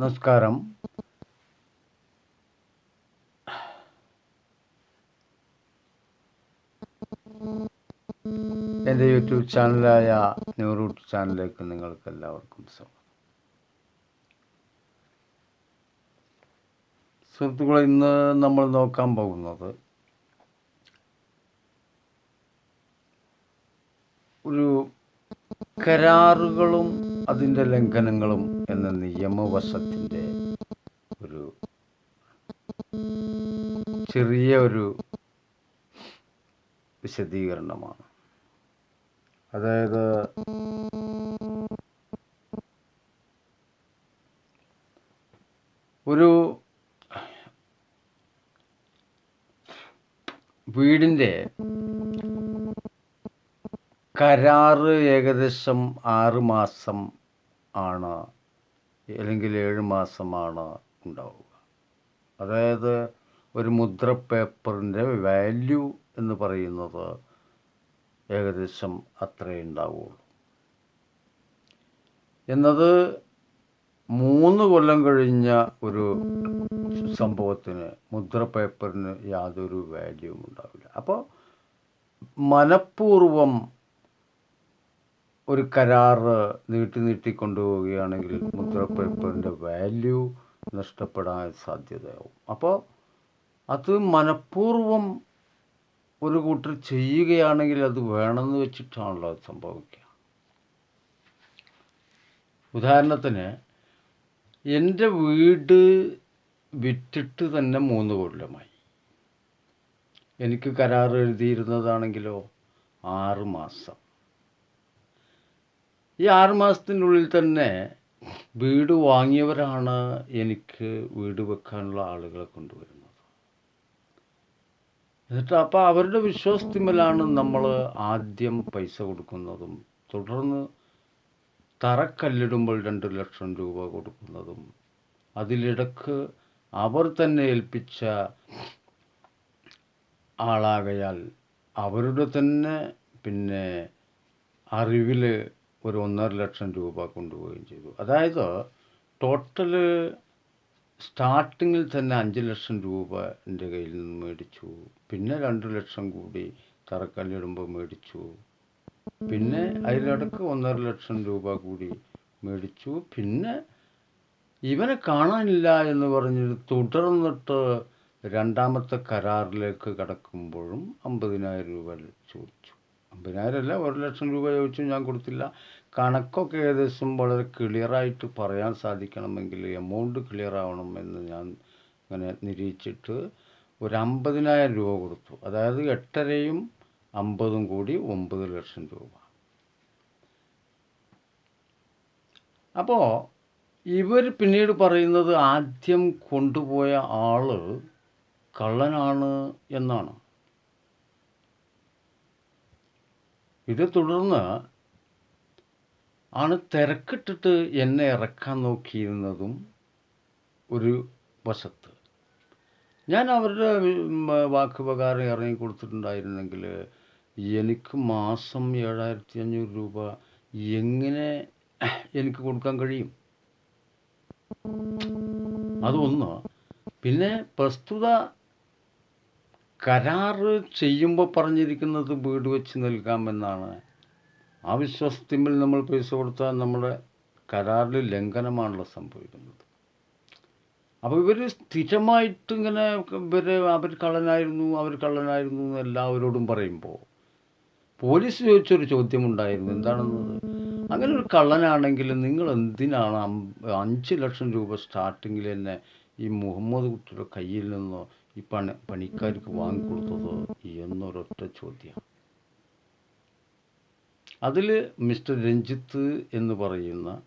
നമസ്കാരം. എന്റെ YouTube ചാനലായ new root ചാനലിലേക്ക് നിങ്ങൾക്ക് എല്ലാവർക്കും സ്വാഗതം. സുഹൃത്തുക്കളെ ഇന്ന് നമ്മൾ നോക്കാൻ പോകുന്നത് ഒരു കരാറുകളും അതിന്റെ ലംഘനങ്ങളും എന്ന നിയമവശത്തിന്റെ ഒരു ചെറിയ ഒരു വിശദീകരണമാണ്. അതായത് ഒരു വീടിന്റെ കരാറ് ഏകദേശം ആറ് മാസം ആണ് അല്ലെങ്കിൽ ഏഴ് മാസമാണ് ഉണ്ടാവുക. അതായത് ഒരു മുദ്ര പേപ്പറിന്റെ വാല്യൂ എന്ന് പറയുന്നത് ഏകദേശം അത്രേ ഉണ്ടാവുള്ളൂ. എന്നത് മൂന്ന് കൊല്ലം കഴിഞ്ഞ ഒരു സംഭവത്തിന് മുദ്ര പേപ്പറിന് യാതൊരു വാല്യൂവും ഉണ്ടാവില്ല. അപ്പോൾ മനഃപൂർവം ഒരു കരാർ നീട്ടി നീട്ടി കൊണ്ടുപോവുകയാണെങ്കിൽ മുദ്ര പേപ്പറിന്റെ വാല്യൂ നഷ്ടപ്പെടാൻ സാധ്യതയാവും. അപ്പോൾ അത് മനഃപൂർവം ഒരു കൂട്ടർ ചെയ്യുകയാണെങ്കിൽ അത് വേണമെന്ന് വെച്ചിട്ടാണല്ലോ അത് സംഭവിക്കുക. ഉദാഹരണത്തിന് എന്റെ വീട് വിറ്റിട്ട് തന്നെ മൂന്ന് കൊല്ലമായി. എനിക്ക് കരാർ എഴുതിയിരുന്നതാണെങ്കിലോ ആറ് മാസം. ഈ ആറ് മാസത്തിനുള്ളിൽ തന്നെ വീട് വാങ്ങിയവരാണ് എനിക്ക് വീട് വെക്കാനുള്ള ആളുകളെ കൊണ്ടുവരുന്നത്. എന്നിട്ട് അപ്പോൾ അവരുടെ വിശ്വാസത്തിന്മേലാണ് നമ്മൾ ആദ്യം പൈസ കൊടുക്കുന്നതും തുടർന്ന് തറക്കല്ലിടുമ്പോൾ രണ്ട് ലക്ഷം രൂപ കൊടുക്കുന്നതും അതിലിടക്ക് അവർ തന്നെ ഏൽപ്പിച്ച ആളാകയാൽ അവരുടെ തന്നെ പിന്നെ അറിവിൽ ഒരു ഒന്നര ലക്ഷം രൂപ കൊണ്ടുപോവുകയും ചെയ്തു. അതായത് ടോട്ടൽ സ്റ്റാർട്ടിങ്ങിൽ തന്നെ അഞ്ച് ലക്ഷം രൂപ എന്റെ കയ്യിൽ നിന്ന് മേടിച്ചു. പിന്നെ രണ്ട് ലക്ഷം കൂടി തറക്കല്ലിടുമ്പോൾ മേടിച്ചു. പിന്നെ അതിലിടക്ക് ഒന്നര ലക്ഷം രൂപ കൂടി മേടിച്ചു. പിന്നെ ഇവനെ കാണാനില്ല എന്ന് പറഞ്ഞ് തുടർന്നിട്ട് രണ്ടാമത്തെ കരാറിലേക്ക് കടക്കുമ്പോഴും അമ്പതിനായിരം രൂപ ചോദിച്ചു അമ്പതിനായിരം അല്ല ഒരു ലക്ഷം രൂപ ചോദിച്ചു ഞാൻ കൊടുത്തില്ല. കണക്കൊക്കെ ഏകദേശം വളരെ ക്ലിയറായിട്ട് പറയാൻ സാധിക്കണമെങ്കിൽ എമൗണ്ട് ക്ലിയർ ആവണം എന്ന് ഞാൻ അങ്ങനെ നിരീക്ഷിച്ചിട്ട് ഒരു അമ്പതിനായിരം രൂപ കൊടുത്തു. അതായത് എട്ടരയും അമ്പതും കൂടി ഒമ്പത് ലക്ഷം രൂപ. അപ്പോൾ ഇവർ പിന്നീട് പറയുന്നത് ആദ്യം കൊണ്ടുപോയ ആൾ കള്ളനാണ് എന്നാണ്. ഇത് തുടർന്ന് ആണ് തിരക്കിട്ടിട്ട് എന്നെ ഇറക്കാൻ നോക്കിയിരുന്നതും ഒരു വശത്ത്. ഞാൻ അവരുടെ വാക്ക് പ്രകാരം ഇറങ്ങി കൊടുത്തിട്ടുണ്ടായിരുന്നെങ്കിൽ എനിക്ക് മാസം ഏഴായിരത്തി അഞ്ഞൂറ് രൂപ എങ്ങനെ എനിക്ക് കൊടുക്കാൻ കഴിയും? അതൊന്ന്. പിന്നെ പ്രസ്തുത കരാറ് ചെയ്യുമ്പോൾ പറഞ്ഞിരിക്കുന്നത് വീട് വെച്ച് നൽകാമെന്നാണ്. ആ വിശ്വാസത്തിന്മേൽ നമ്മൾ പൈസ കൊടുത്താൽ നമ്മുടെ കരാറിൽ ലംഘനമാണല്ലോ സംഭവിക്കുന്നത്. അപ്പോൾ ഇവർ സ്ഥിരമായിട്ട് ഇങ്ങനെ ഇവർ അവർ കള്ളനായിരുന്നു അവർ കള്ളനായിരുന്നു എന്ന് എല്ലാവരോടും പറയുമ്പോൾ പോലീസ് ചോദിച്ചൊരു ചോദ്യമുണ്ടായിരുന്നു. എന്താണെന്നത് അങ്ങനെ ഒരു കള്ളനാണെങ്കിൽ നിങ്ങൾ എന്തിനാണ് അഞ്ച് ലക്ഷം രൂപ സ്റ്റാർട്ടിങ്ങിൽ തന്നെ ഈ മുഹമ്മദ് കുട്ടിയുടെ കയ്യിൽ നിന്ന് ഈ പണി പണിക്കാർക്ക് വാങ്ങിക്കൊടുത്തത് എന്നൊരൊറ്റ ചോദ്യം. അതിൽ മിസ്റ്റർ രഞ്ജിത്ത് എന്ന് പറയുന്ന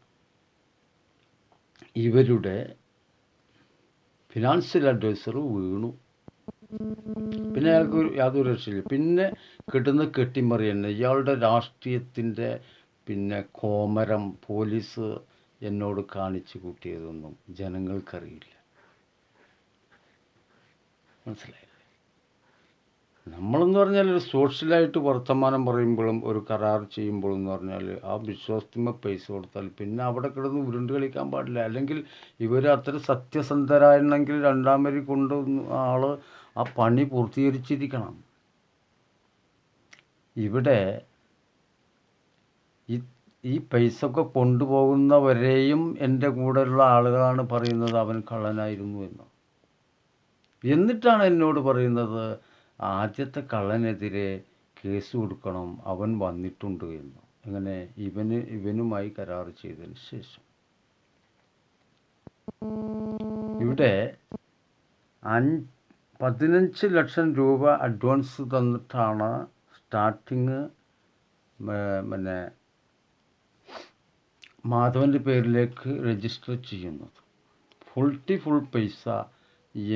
ഇവരുടെ ഫിനാൻഷ്യൽ അഡ്വൈസർ വീണു. പിന്നെ അയാൾക്ക് യാതൊരു രക്ഷയില്ല. പിന്നെ കിട്ടുന്ന കെട്ടിമറി തന്നെ ഇയാളുടെ രാഷ്ട്രീയത്തിന്റെ പിന്നെ കോമരം പോലീസ് എന്നോട് കാണിച്ചു കൂട്ടിയതൊന്നും ജനങ്ങൾക്കറിയില്ല. മനസ്സിലായില്ലേ? നമ്മളെന്ന് പറഞ്ഞാൽ ഒരു സോഷ്യലായിട്ട് വർത്തമാനം പറയുമ്പോഴും ഒരു കരാർ ചെയ്യുമ്പോഴും എന്ന് പറഞ്ഞാൽ ആ വിശ്വാസത്തിന്മ പൈസ കൊടുത്താൽ പിന്നെ അവിടെ കിടന്ന് ഉരുണ്ട് കളിക്കാൻ പാടില്ല. അല്ലെങ്കിൽ ഇവർ അത്ര സത്യസന്ധരായിരുന്നെങ്കിൽ രണ്ടാം വരി കൊണ്ട് ആൾ ആ പണി പൂർത്തീകരിച്ചിരിക്കണം. ഇവിടെ ഈ ഈ പൈസ ഒക്കെ കൊണ്ടുപോകുന്നവരെയും എന്റെ കൂടെയുള്ള ആളുകളാണ് പറയുന്നത് അവൻ കള്ളനായിരുന്നു എന്ന്. എന്നിട്ടാണ് എന്നോട് പറയുന്നത് ആദ്യത്തെ കള്ളനെതിരെ കേസ് കൊടുക്കണം അവൻ വന്നിട്ടുണ്ട് എന്ന്. അങ്ങനെ ഇവന് ഇവനുമായി കരാർ ചെയ്തതിന് ശേഷം. ഇവിടെ അഞ്ച് പതിനഞ്ച് ലക്ഷം രൂപ അഡ്വാൻസ് തന്നിട്ടാണ് സ്റ്റാർട്ടിങ് പിന്നെ മാധവന്റെ പേരിലേക്ക് രജിസ്റ്റർ ചെയ്യുന്നത്. ടി ഫുൾ പൈസ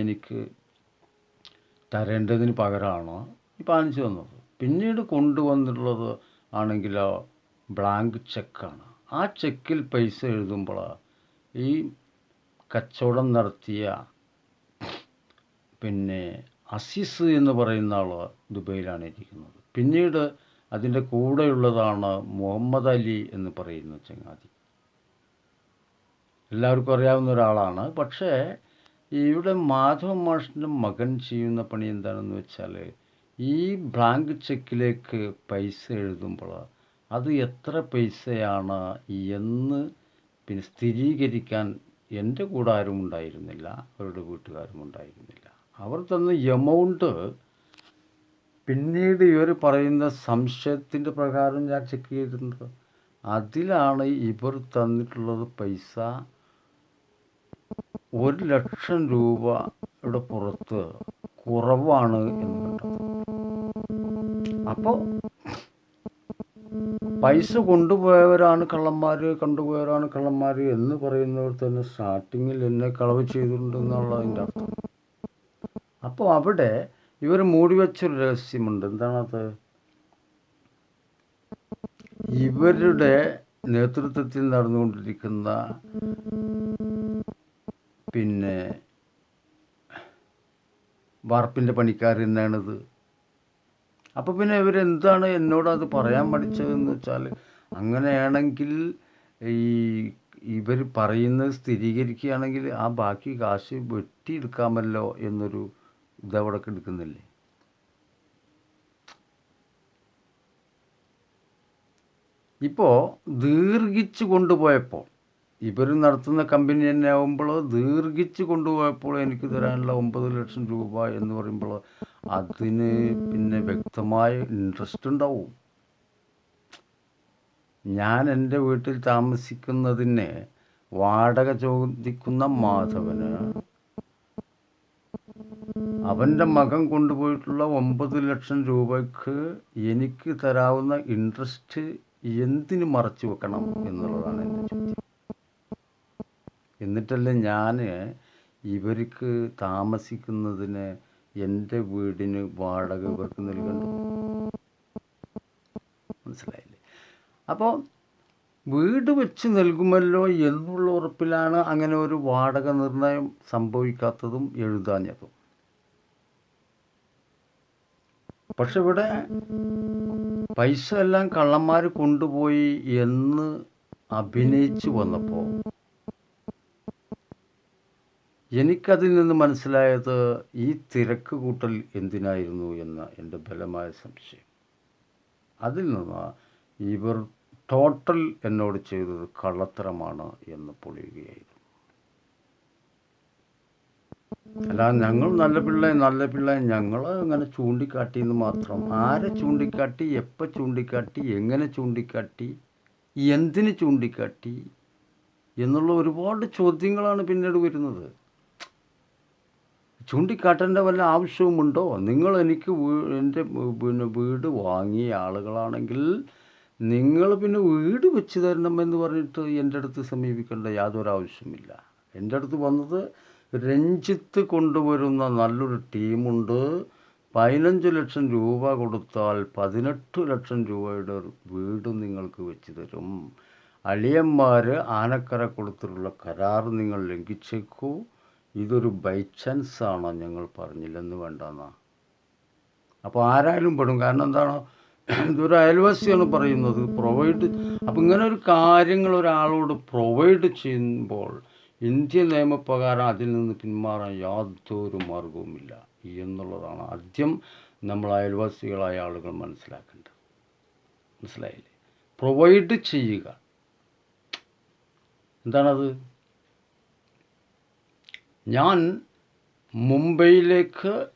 എനിക്ക് തരേണ്ടതിന് പകരമാണ് ഈ പതിനഞ്ച് തന്നത് പിന്നീട് കൊണ്ടുവന്നിട്ടുള്ളത് ആണെങ്കിൽ ബ്ലാങ്ക് ചെക്കാണ് ആ ചെക്കിൽ പൈസ എഴുതുമ്പോൾ ഈ കച്ചവടം നടത്തിയ പിന്നെ അസിസ് എന്ന് പറയുന്ന ആൾ ദുബൈയിലാണ് ഇരിക്കുന്നത്. പിന്നീട് അതിന്റെ കൂടെയുള്ളതാണ് മുഹമ്മദ് അലി എന്ന് പറയുന്ന ചങ്ങാതി. എല്ലാവർക്കും അറിയാവുന്ന ഒരാളാണ്. പക്ഷേ ഇവിടെ മാധവ മാഷിന്റെ മകൻ ചെയ്യുന്ന പണി എന്താണെന്ന് വെച്ചാൽ ഈ ബ്ലാങ്ക് ചെക്കിലേക്ക് പൈസ എഴുതുമ്പോൾ അത് എത്ര പൈസയാണ് എന്ന് പിന്നെ സ്ഥിരീകരിക്കാൻ എന്റെ കൂടെ ആരും ഉണ്ടായിരുന്നില്ല അവരുടെ വീട്ടുകാരും ഉണ്ടായിരുന്നില്ല. അവർ തന്ന എമൗണ്ട് പിന്നീട് ഇവർ പറയുന്ന സംശയത്തിന്റെ പ്രകാരം ഞാൻ ചെക്ക് ചെയ്തിട്ടുണ്ട്. അതിലാണ് ഇവർ തന്നിട്ടുള്ളത് പൈസ ഒരു ലക്ഷം രൂപയുടെ പുറത്ത് കുറവാണ് എന്ന് കണ്ടത്. അപ്പോൾ പൈസ കൊണ്ടുപോയവരാണ് കള്ളന്മാർ കണ്ടുപോയവരാണ് കള്ളന്മാർ എന്ന് പറയുന്നവർ തന്നെ സ്റ്റാർട്ടിങ്ങിൽ എന്നെ കളവ് ചെയ്തിട്ടുണ്ടെന്നുള്ളതിന്റെ അർത്ഥം. അപ്പോൾ അവിടെ ഇവർ മൂടി വെച്ചൊരു രഹസ്യമുണ്ട്. എന്താണത്? ഇവരുടെ നേതൃത്വത്തിൽ നടന്നുകൊണ്ടിരിക്കുന്ന പിന്നെ വാർപ്പിന്റെ പണിക്കാർ തന്നെയാണിത് അപ്പോൾ പിന്നെ ഇവരെന്താണ് എന്നോടത് പറയാൻ പഠിച്ചതെന്ന് വെച്ചാൽ അങ്ങനെയാണെങ്കിൽ ഈ ഇവർ പറയുന്നത് സ്ഥിരീകരിക്കുകയാണെങ്കിൽ ആ ബാക്കി കാശ് വെട്ടിയെടുക്കാമല്ലോ എന്നൊരു ഇതവിടെ എടുക്കുന്നില്ലേ? ഇപ്പോൾ ദീർഘിച്ചു കൊണ്ടുപോയപ്പോൾ ഇവർ നടത്തുന്ന കമ്പനി തന്നെ ആകുമ്പോൾ ദീർഘിച്ച് കൊണ്ടുപോയപ്പോൾ എനിക്ക് തരാനുള്ള ഒമ്പത് ലക്ഷം രൂപ എന്ന് പറയുമ്പോൾ അതിന് പിന്നെ വ്യക്തമായ ഇൻട്രസ്റ്റ് ഉണ്ടാവും. ഞാൻ എന്റെ വീട്ടിൽ താമസിക്കുന്നതിന് വാടക ചോദിക്കുന്ന മാധവന് അവന്റെ മകൻ കൊണ്ടുപോയിട്ടുള്ള ഒമ്പത് ലക്ഷം രൂപയ്ക്ക് എനിക്ക് തരാവുന്ന ഇൻട്രസ്റ്റ് എന്തിന് മറച്ചു വെക്കണം എന്നുള്ളതാണ് എന്നിട്ടല്ലേ ഞാൻ ഇവർക്ക് താമസിക്കുന്നതിന് എന്റെ വീടിന് വാടക ഇവർക്ക് നൽകണ്ടു മനസ്സിലായില്ലേ? അപ്പോൾ വീട് വെച്ച് നൽകുമല്ലോ എന്നുള്ള ഉറപ്പിലാണ് അങ്ങനെ ഒരു വാടക നിർണയം സംഭവിക്കാത്തതും എഴുതാഞ്ഞതും. പക്ഷെ ഇവിടെ പൈസ എല്ലാം കള്ളന്മാർ കൊണ്ടുപോയി എന്ന് അഭിനയിച്ചു വന്നപ്പോൾ എനിക്കതിൽ നിന്ന് മനസ്സിലായത് ഈ തിരക്ക് കൂട്ടൽ എന്തിനായിരുന്നു എന്ന എന്റെ ബലമായ സംശയം. അതിൽ നിന്ന് ഇവർ ടോട്ടൽ എന്നോട് ചെയ്തത് കള്ളത്തരമാണ് എന്ന് പൊളിയുകയായിരുന്നു. അല്ല ഞങ്ങൾ നല്ല പിള്ളേ നല്ല പിള്ളേ ഞങ്ങൾ അങ്ങനെ ചൂണ്ടിക്കാട്ടി എന്ന് മാത്രം. ആരെ ചൂണ്ടിക്കാട്ടി എപ്പോൾ ചൂണ്ടിക്കാട്ടി എങ്ങനെ ചൂണ്ടിക്കാട്ടി എന്തിന് ചൂണ്ടിക്കാട്ടി എന്നുള്ള ഒരുപാട് ചോദ്യങ്ങളാണ് പിന്നീട് വരുന്നത്. ചൂണ്ടിക്കാട്ടേണ്ട വല്ല ആവശ്യവുമുണ്ടോ? നിങ്ങൾ എനിക്ക് എന്റെ പിന്നെ വീട് വാങ്ങിയ ആളുകളാണെങ്കിൽ നിങ്ങൾ പിന്നെ വീട് വെച്ച് തരണം എന്ന് പറഞ്ഞിട്ട് എന്റെ അടുത്ത് സമീപിക്കേണ്ട യാതൊരു ആവശ്യമില്ല എന്റെ അടുത്ത് വന്നത് രഞ്ജിത്ത് കൊണ്ടുവരുന്ന നല്ലൊരു ടീമുണ്ട്. പതിനഞ്ച് ലക്ഷം രൂപ കൊടുത്താൽ പതിനെട്ട് ലക്ഷം രൂപയുടെ വീട് നിങ്ങൾക്ക് വെച്ച് തരും. അളിയന്മാർ ആനക്കര കൊടുത്തിട്ടുള്ള കരാർ നിങ്ങൾ ലംഘിച്ചേക്കൂ. ഇതൊരു ബൈ ചാൻസ് ആണോ ഞങ്ങൾ പറഞ്ഞില്ലെന്ന് വേണ്ടെന്നാ? അപ്പോൾ ആരായാലും പെടും. കാരണം എന്താണോ? ഇതൊരു അയൽവാസിയാണ് പറയുന്നത്. പ്രൊവൈഡ് അപ്പം ഇങ്ങനെ ഒരു കാര്യങ്ങൾ ഒരാളോട് പ്രൊവൈഡ് ചെയ്യുമ്പോൾ ഇന്ത്യൻ നിയമപ്രകാരം അതിൽ നിന്ന് പിന്മാറാൻ യാതൊരു മാർഗവുമില്ല എന്നുള്ളതാണ് ആദ്യം നമ്മൾ അയൽവാസികളായ ആളുകൾ മനസ്സിലാക്കേണ്ടത്. മനസ്സിലായില്ലേ? പ്രൊവൈഡ് ചെയ്യുക. എന്താണത്? ഞാൻ മുംബൈയിലേക്ക്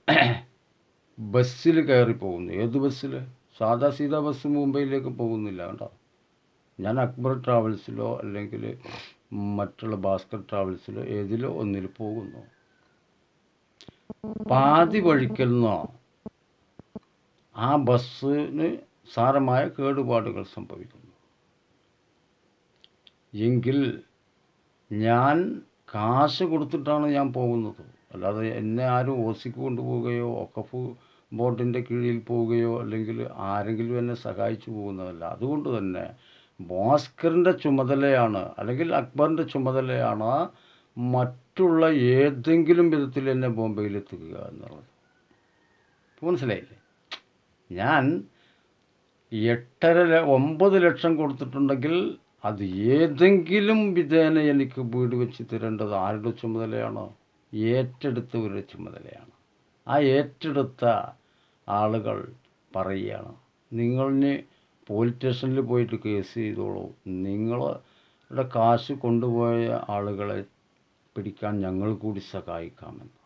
ബസ്സിൽ കയറി പോകുന്നു. ഏത് ബസ്സിൽ? സാധാ സീതാ ബസ് മുംബൈയിലേക്ക് പോകുന്നില്ല കേട്ടോ. ഞാൻ അക്ബർ ട്രാവൽസിലോ അല്ലെങ്കിൽ മറ്റുള്ള ഭാസ്കർ ട്രാവൽസിലോ ഏതിലോ ഒന്നിൽ പോകുന്നു. പാതി വഴിക്കിൽ നിന്നോ ആ ബസ്സിന് സാരമായ കേടുപാടുകൾ സംഭവിക്കുന്നു. എങ്കിൽ ഞാൻ കാശ് കൊടുത്തിട്ടാണ് ഞാൻ പോകുന്നത്. അല്ലാതെ എന്നെ ആരും ഓസിക്ക് കൊണ്ടുപോവുകയോ ഒക്കഫ് ബോർഡിന്റെ കീഴിൽ പോവുകയോ അല്ലെങ്കിൽ ആരെങ്കിലും എന്നെ സഹായിച്ചു പോകുന്നതല്ല. അതുകൊണ്ട് തന്നെ ഭാസ്കറിന്റെ ചുമതലയാണ് അല്ലെങ്കിൽ അക്ബറിന്റെ ചുമതലയാണ് മറ്റുള്ള ഏതെങ്കിലും വിധത്തിൽ എന്നെ ബോംബെയിൽ എത്തിക്കുക എന്നുള്ളത് മനസ്സിലായില്ലേ? ഞാൻ എട്ടര ഒമ്പത് ലക്ഷം കൊടുത്തിട്ടുണ്ടെങ്കിൽ അത് ഏതെങ്കിലും വിധേന എനിക്ക് വീട് വെച്ച് തരേണ്ടത് ആരുടെ ചുമതലയാണോ? ഏറ്റെടുത്തവരുടെ ചുമതലയാണ്. ആ ഏറ്റെടുത്ത ആളുകൾ പറയുകയാണ് നിങ്ങളിന് പോലീസ് സ്റ്റേഷനിൽ പോയിട്ട് കേസ് ചെയ്തോളൂ. നിങ്ങളുടെ കാശ് കൊണ്ടുപോയ ആളുകളെ പിടിക്കാൻ ഞങ്ങൾ കൂടി സഹായിക്കാമെന്ന്.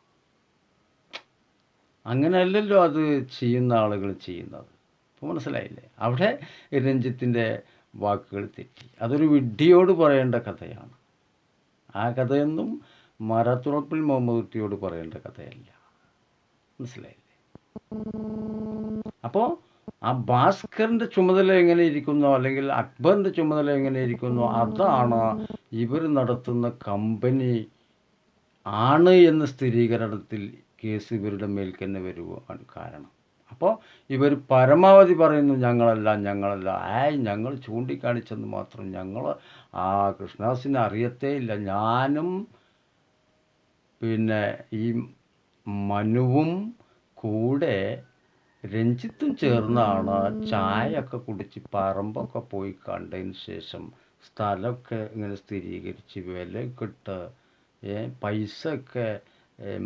അങ്ങനെയല്ലല്ലോ അത് ചെയ്യുന്ന ആളുകൾ ചെയ്യുന്നത്. ഇപ്പോൾ മനസ്സിലായില്ലേ? അവിടെ രഞ്ജിത്തിന്റെ വാക്കുകൾ തെറ്റി. അതൊരു വിഡ്ഢിയോട് പറയേണ്ട കഥയാണ്. ആ കഥയൊന്നും മരത്തുറപ്പിൽ മുഹമ്മദ് കുട്ടിയോട് പറയേണ്ട കഥയല്ല. മനസ്സിലായില്ലേ? അപ്പോൾ ആ ഭാസ്കറിന്റെ ചുമതല എങ്ങനെ ഇരിക്കുന്നു? അല്ലെങ്കിൽ അക്ബറിന്റെ ചുമതല എങ്ങനെ ഇരിക്കുന്നു? അതാണ് ഇവർ നടത്തുന്ന കമ്പനി ആണ് എന്ന സ്ഥിരീകരണത്തിൽ കേസ് ഇവരുടെ മേൽ തന്നെ വരുവാൻ കാരണം. അപ്പോൾ ഇവർ പരമാവധി പറയുന്നു ഞങ്ങളല്ല ഞങ്ങളല്ല. ആ ഞങ്ങൾ ചൂണ്ടിക്കാണിച്ചെന്ന് മാത്രം ഞങ്ങൾ ആ കൃഷ്ണദാസിനെ അറിയത്തേ ഇല്ല ഞാനും പിന്നെ ഈ മനുവും കൂടെ രഞ്ജിത്തും ചേർന്നാണ് ചായയൊക്കെ കുടിച്ച് പറമ്പൊക്കെ പോയി കണ്ടതിന് ശേഷം സ്ഥലമൊക്കെ ഇങ്ങനെ സ്ഥിരീകരിച്ച് വിലയൊക്കെ ഇട്ട് ഏ, പൈസ ഒക്കെ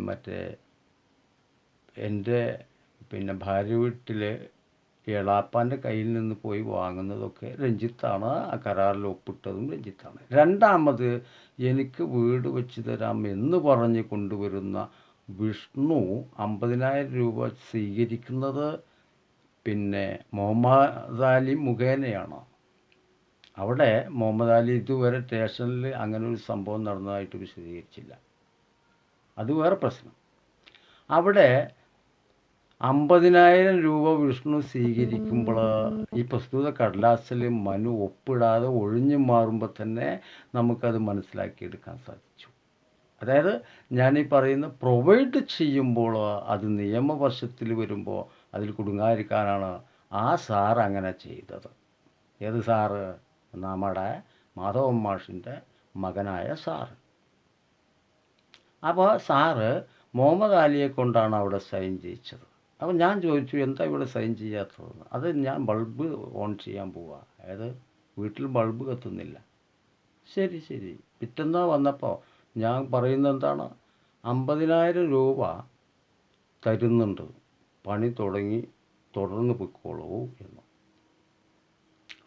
മറ്റേ എന്റെ പിന്നെ ഭാര്യ വീട്ടിലെ എളാപ്പാന്റെ കയ്യിൽ നിന്ന് പോയി വാങ്ങുന്നതൊക്കെ രഞ്ജിത്താണ്. ആ കരാറിൽ ഒപ്പിട്ടതും രഞ്ജിത്താണ്. രണ്ടാമത് എനിക്ക് വീട് വെച്ച് തരാം എന്ന് പറഞ്ഞ് കൊണ്ടുവരുന്ന വിഷ്ണു അമ്പതിനായിരം രൂപ സ്വീകരിക്കുന്നത് പിന്നെ മുഹമ്മദ് അലി മുഖേനയാണ്. അവിടെ മുഹമ്മദ് അലി ഇതുവരെ സ്റ്റേഷനിൽ അങ്ങനെ ഒരു സംഭവം നടന്നതായിട്ട് വിശദീകരിച്ചില്ല. അത് വേറെ പ്രശ്നം. അവിടെ അമ്പതിനായിരം രൂപ വിഷ്ണു സ്വീകരിക്കുമ്പോൾ ഈ പ്രസ്തുത കടലാസിൽ മനു ഒപ്പിടാതെ ഒഴിഞ്ഞു മാറുമ്പോൾ തന്നെ നമുക്കത് മനസ്സിലാക്കിയെടുക്കാൻ സാധിച്ചു. അതായത് ഞാനീ പറയുന്ന പ്രൊവൈഡ് ചെയ്യുമ്പോൾ അത് നിയമവശത്തിൽ വരുമ്പോൾ അതിൽ കുടുങ്ങാതിരിക്കാനാണ് ആ സാർ അങ്ങനെ ചെയ്തത്. ഏത് സാറ്? നമ്മുടെ മാധവൻ മാഷിന്റെ മകനായ സാറ് അപ്പോൾ സാറ് മുഹമ്മദ് അലിയെ കൊണ്ടാണ് അവിടെ സൈൻ ചെയ്യിച്ചത്. അപ്പോൾ ഞാൻ ചോദിച്ചു എന്താ ഇവിടെ സൈൻ ചെയ്യാത്തതെന്ന്? അത് ഞാൻ ബൾബ് ഓൺ ചെയ്യാൻ പോവാ. അതായത് വീട്ടിൽ ബൾബ് കത്തുന്നില്ല. ശരി ശരി. പിറ്റന്നാ വന്നപ്പോൾ ഞാൻ പറയുന്നത് എന്താണ്? അമ്പതിനായിരം രൂപ തരുന്നുണ്ട്. പണി തുടങ്ങി തുടർന്ന് പൊയ്ക്കോളൂ എന്ന്.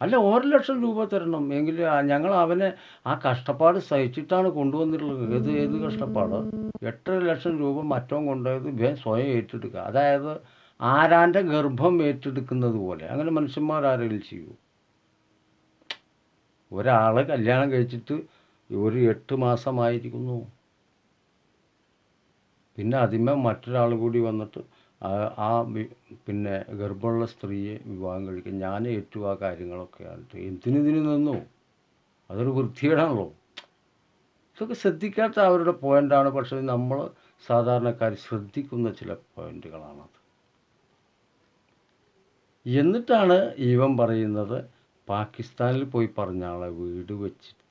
അല്ല ഒരു ലക്ഷം രൂപ തരണം. എങ്കിൽ ഞങ്ങൾ അവനെ ആ കഷ്ടപ്പാട് സഹിച്ചിട്ടാണ് കൊണ്ടുവന്നിട്ടുള്ളത്. ഏത് ഏത് കഷ്ടപ്പാട്? എട്ടര ലക്ഷം രൂപ മറ്റോ കൊണ്ടുപോയത് ഇവൻ സ്വയം ഏറ്റെടുക്കുക. അതായത് ആരാന്റെ ഗർഭം ഏറ്റെടുക്കുന്നത് പോലെ. അങ്ങനെ മനുഷ്യന്മാർ ആരെങ്കിലും ചെയ്യൂ. ഒരാളെ കല്യാണം കഴിച്ചിട്ട് ഒരു എട്ട് മാസമായിരിക്കുന്നു. പിന്നെ അതിമേ മറ്റൊരാൾ കൂടി വന്നിട്ട് ആ പിന്നെ ഗർഭമുള്ള സ്ത്രീയെ വിവാഹം കഴിക്കും ഞാൻ ഏറ്റു ആ കാര്യങ്ങളൊക്കെ ആയിട്ട് എന്തിനിതിന് നിന്നു? അതൊരു വൃത്തികേടാണല്ലോ. ഇതൊക്കെ ശ്രദ്ധിക്കാത്ത അവരുടെ പോയിന്റാണ്. പക്ഷെ നമ്മൾ സാധാരണക്കാർ ശ്രദ്ധിക്കുന്ന ചില പോയിന്റുകളാണത്. എന്നിട്ടാണ് ഇവൻ പറയുന്നത് പാകിസ്ഥാനിൽ പോയി പറഞ്ഞ ആളെ വീട് വെച്ച് ന- ന- ആ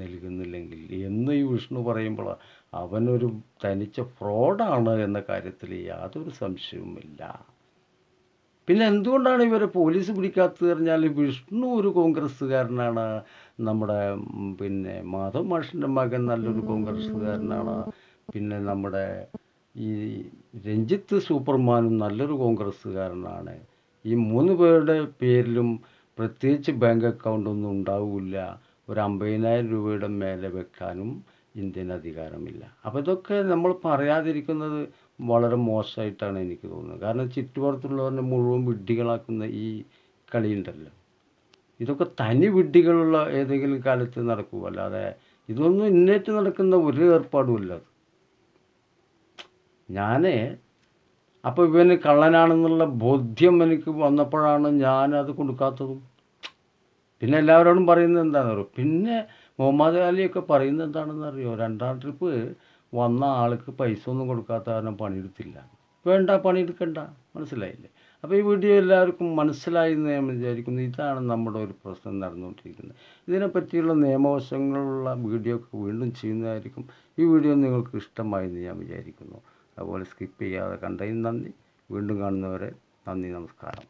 നൽകുന്നില്ലെങ്കിൽ. എന്ന് ഈ വിഷ്ണു പറയുമ്പോൾ അവനൊരു തനിച്ച ഫ്രോഡാണ് എന്ന കാര്യത്തിൽ യാതൊരു സംശയവുമില്ല. പിന്നെ എന്തുകൊണ്ടാണ് ഇവരെ പോലീസ് പിടിക്കാത്തത് പറഞ്ഞാൽ വിഷ്ണു ഒരു കോൺഗ്രസ്സുകാരനാണ് നമ്മുടെ പിന്നെ മാധവ് മാഷിന്റെ മകൻ നല്ലൊരു കോൺഗ്രസ്സുകാരനാണ് പിന്നെ നമ്മുടെ ഈ രഞ്ജിത്ത് സൂപ്പർമാനും നല്ലൊരു കോൺഗ്രസ്സുകാരനാണ്. ഈ മൂന്ന് പേരുടെ പേരിലും പ്രത്യേകിച്ച് ബാങ്ക് അക്കൗണ്ടൊന്നും ഉണ്ടാവില്ല. ഒരു അമ്പതിനായിരം രൂപയുടെ മേലെ വെക്കാനും ഇന്ത്യൻ അധികാരമില്ല. അപ്പോൾ ഇതൊക്കെ നമ്മൾ പറയാതിരിക്കുന്നത് വളരെ മോശമായിട്ടാണ് എനിക്ക് തോന്നുന്നത്. കാരണം ചുറ്റുപുറത്തുള്ളവരെ മുഴുവൻ വിഡ്ഢികളാക്കുന്ന ഈ കളിയുണ്ടല്ലോ ഇതൊക്കെ തനി വിഡ്ഢികളുള്ള ഏതെങ്കിലും കാലത്ത് നടക്കും. അല്ലാതെ ഇതൊന്നും ഇന്നേറ്റ് നടക്കുന്ന ഒരു ഏർപ്പാടുമില്ല അത് ഞാൻ അപ്പോൾ ഇവന് കള്ളനാണെന്നുള്ള ബോധ്യം എനിക്ക് വന്നപ്പോഴാണ് ഞാനത് കൊടുക്കാത്തതും. പിന്നെ എല്ലാവരോടും പറയുന്നത് എന്താണെന്ന് അറിയോ? പിന്നെ മുഹമ്മദ് അലിയൊക്കെ പറയുന്നത് എന്താണെന്ന് അറിയോ? രണ്ടാം ട്രിപ്പ് വന്ന ആൾക്ക് പൈസ ഒന്നും കൊടുക്കാത്ത കാരണം പണിയെടുത്തില്ല. വേണ്ട പണിയെടുക്കണ്ട. മനസ്സിലായില്ലേ? അപ്പോൾ ഈ വീഡിയോ എല്ലാവർക്കും മനസ്സിലായി എന്ന് ഞാൻ വിചാരിക്കുന്നു. ഇതാണ് നമ്മുടെ ഒരു പ്രശ്നം നടന്നുകൊണ്ടിരിക്കുന്നത്. ഇതിനെപ്പറ്റിയുള്ള നിയമവശങ്ങളുള്ള വീഡിയോ ഒക്കെ വീണ്ടും ചെയ്യുന്നതായിരിക്കും ഈ വീഡിയോ നിങ്ങൾക്ക് ഇഷ്ടമായി എന്ന് ഞാൻ വിചാരിക്കുന്നു. അതുപോലെ സ്കിപ്പ് ചെയ്യാതെ കണ്ടതിന് നന്ദി. വീണ്ടും കാണുന്നവരെ നന്ദി നമസ്കാരം.